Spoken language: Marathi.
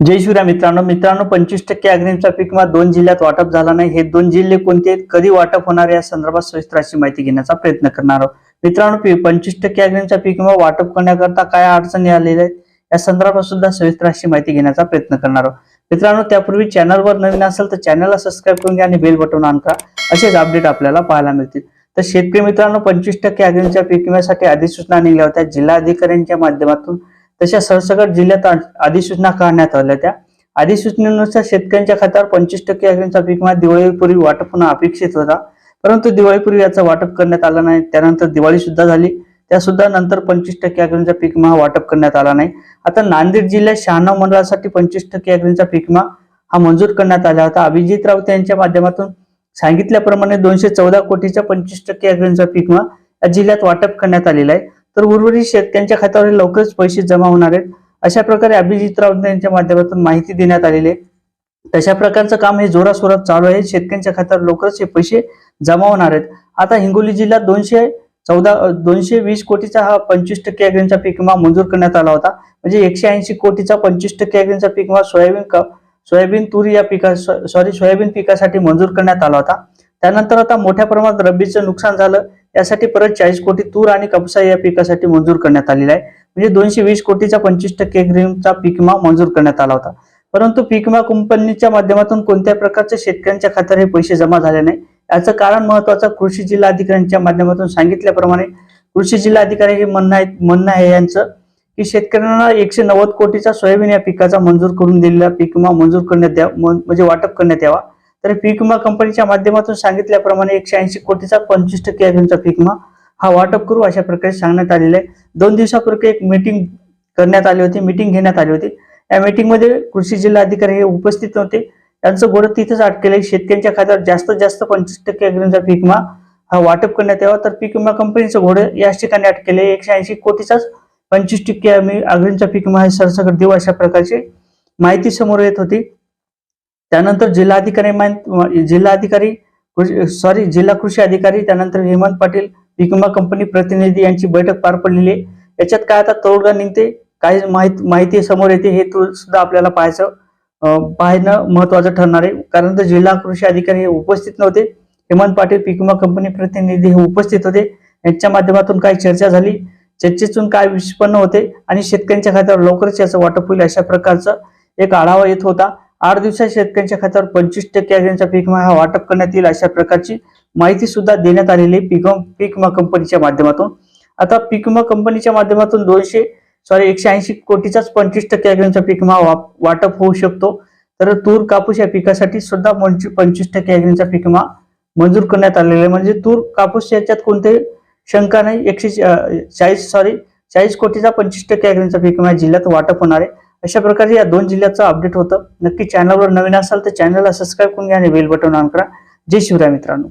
जय शिवराय मित्रांनो मित्रांनो पंचवीस टक्के अग्रिमचा पीक विमा दोन जिल्ह्यात वाटप झाला नाही. हे दोन जिल्हे कोणते कधी वाटप होणार या संदर्भात सविस्तर अशी माहिती घेण्याचा प्रयत्न करणार आहोत. मित्रांनो पंचवीस टक्के अग्रिमचा पीक विमा वाटप करण्याकरता काय अडचणी आलेल्या आहेत? या संदर्भात सुद्धा सविस्तर अशी माहिती घेण्याचा प्रयत्न करणार आहोत. मित्रांनो त्यापूर्वी चॅनलवर नवीन असेल तर चॅनलला सबस्क्राईब करून घ्या आणि बेल बटन ऑन करा. असेच अपडेट आपल्याला पाहायला मिळतील. तर शेतकरी मित्रांनो पंचवीस टक्के अग्रिमच्या पीक विम्यासाठी अधिसूचना निघल्या होत्या. जिल्हा अधिकाऱ्यांच्या माध्यमातून तशा सरसकट जिल्ह्यात अधिसूचना काढण्यात आल्या त्या. अधिसूचनेनुसार शेतकऱ्यांच्या खात्यावर पंचवीस टक्के अग्रिमचा पीक विमा दिवाळीपूर्वी वाटप होणं अपेक्षित होता. परंतु दिवाळीपूर्वी याचं वाटप करण्यात आलं नाही. त्यानंतर दिवाळी सुद्धा झाली. त्या सुद्धा नंतर पंचवीस टक्के अग्रिमचा पीक विमा वाटप करण्यात आला नाही. आता नांदेड जिल्ह्यात शहाण्णव मंडळासाठी पंचवीस टक्के अग्रिमचा पीक विमा हा मंजूर करण्यात आला होता. अभिजित राऊत यांच्या माध्यमातून सांगितल्याप्रमाणे दोनशे चौदा कोटीच्या पंचवीस टक्के अग्रिमचा पीक विमा या जिल्ह्यात वाटप करण्यात आलेला आहे. तर उर्वरित शेतकऱ्यांच्या खात्यावर लवकरच पैसे जमा होणार आहेत. अशा प्रकारे अभिजित राऊत यांच्या माध्यमातून माहिती देण्यात आलेली आहे. तशा प्रकारचं काम हे जोरासोरात चालू आहे. शेतकऱ्यांच्या खात्यावर लवकरच हे पैसे जमा होणार आहेत. आता हिंगोली जिल्ह्यात दोनशे चौदा दोनशे वीस कोटीचा हा पंचवीस टक्के अग्रींचा पीक विमा मंजूर करण्यात आला होता. म्हणजे एकशे ऐंशी कोटीचा पंचवीस टक्के अग्रींचा पीक विमा सोयाबीन सोयाबीन तूर या पिका सॉरी सोयाबीन पिकासाठी मंजूर करण्यात आला होता. त्यानंतर आता मोठ्या प्रमाणात रब्बीचं नुकसान झालं. यासाठी परत चाळीस कोटी तूर आणि कापसा या पिकासाठी मंजूर करण्यात आलेला आहे. म्हणजे दोनशे वीस कोटीचा पंचवीस टक्के ग्रीमचा पीक विमा मंजूर करण्यात आला होता. परंतु पीक विमा कंपनीच्या माध्यमातून कोणत्या प्रकारचे शेतकऱ्यांच्या खात्यावर हे पैसे जमा झाले नाही? याचं कारण महत्वाचं कृषी जिल्हा अधिकाऱ्यांच्या माध्यमातून सांगितल्याप्रमाणे कृषी जिल्हा अधिकारी हे म्हणणं आहे म्हणणं आहे यांचं की शेतकऱ्यांना एकशे नव्वद कोटीचा सोयाबीन या पिकाचा मंजूर करून दिलेला पीक विमा मंजूर करण्यात द्या म्हणजे वाटप करण्यात यावा. तर पीक विमा कंपनीच्या माध्यमातून सांगितल्याप्रमाणे एकशे ऐंशी कोटीचा पंचवीस टक्के अजूनचा पीक विमा हा वाटप करू अशा प्रकारे सांगण्यात आलेलं आहे. दोन दिवसापूर्वी एक मीटिंग करण्यात आली होती मीटिंग घेण्यात आली होती. या मीटिंगमध्ये कृषी जिल्हा अधिकारी हे उपस्थित नव्हते. त्यांचं घोडं तिथंच अटकेलं शेतकऱ्यांच्या खात्यावर जास्तीत जास्त पंचवीस टक्के अग्रिमचा पीक विमा हा वाटप करण्यात यावा. तर पीक विमा कंपनीचं घोडं याच ठिकाणी अटकेले एकशे ऐंशी कोटीचाच पंचवीस टक्के आम्ही अग्रिमचा पीक विमा हे सरसकट देऊ अशा प्रकारची माहिती समोर येत होती. त्यानंतर जिल्हाधिकारी मान- जिल्हाधिकारी सॉरी जिल्हा कृषी अधिकारी त्यानंतर हेमंत पाटील पीक विमा कंपनी प्रतिनिधी यांची बैठक पार पडलेली आहे. याच्यात काय आता तोडगा निघते काही माहिती माहिती समोर येते हे तो सुद्धा आपल्याला पाहायचं पाहणं महत्वाचं ठरणार आहे. कारण तर जिल्हा कृषी अधिकारी हे उपस्थित नव्हते. हेमंत पाटील पीक विमा कंपनी प्रतिनिधी हे उपस्थित होते. यांच्या माध्यमातून काय चर्चा झाली. चर्चेतून काय निष्पन्न होते आणि शेतकऱ्यांच्या खात्यावर लवकरच याचं वाटप होईल अशा प्रकारचं एक आढावा येत होता. आठ दिवसात शेतकऱ्यांच्या खात्यावर पंचवीस टक्के अग्रिमचा पीक हा वाटप करण्यात येईल अशा प्रकारची माहिती सुद्धा देण्यात आलेली आहे पीक पीक विमा कंपनीच्या माध्यमातून. आता पीक विमा कंपनीच्या माध्यमातून दोनशे सॉरी एकशे ऐंशी कोटीचाच पंचवीस टक्के अग्रिमचा पीक विमा वाटप होऊ शकतो. तर तूर कापूस या पिकासाठी सुद्धा पंचवीस टक्के अग्रिमचा पीक विमा मंजूर करण्यात आलेला आहे. म्हणजे तूर कापूस याच्यात कोणतेही शंका नाही. एकशे चाळीस सॉरी चाळीस कोटीचा पंचवीस टक्के अग्रिमचा पीक विमा जिल्ह्यात वाटप होणार आहे. अशा प्रकारे या दोन जिल्ह्याचं अपडेट होतं. नक्की चॅनलवर नवीन असाल तर चॅनलला सबस्क्राईब करून घ्या आणि बेल बटन ऑन करा. जय शिवराय मित्रांनो.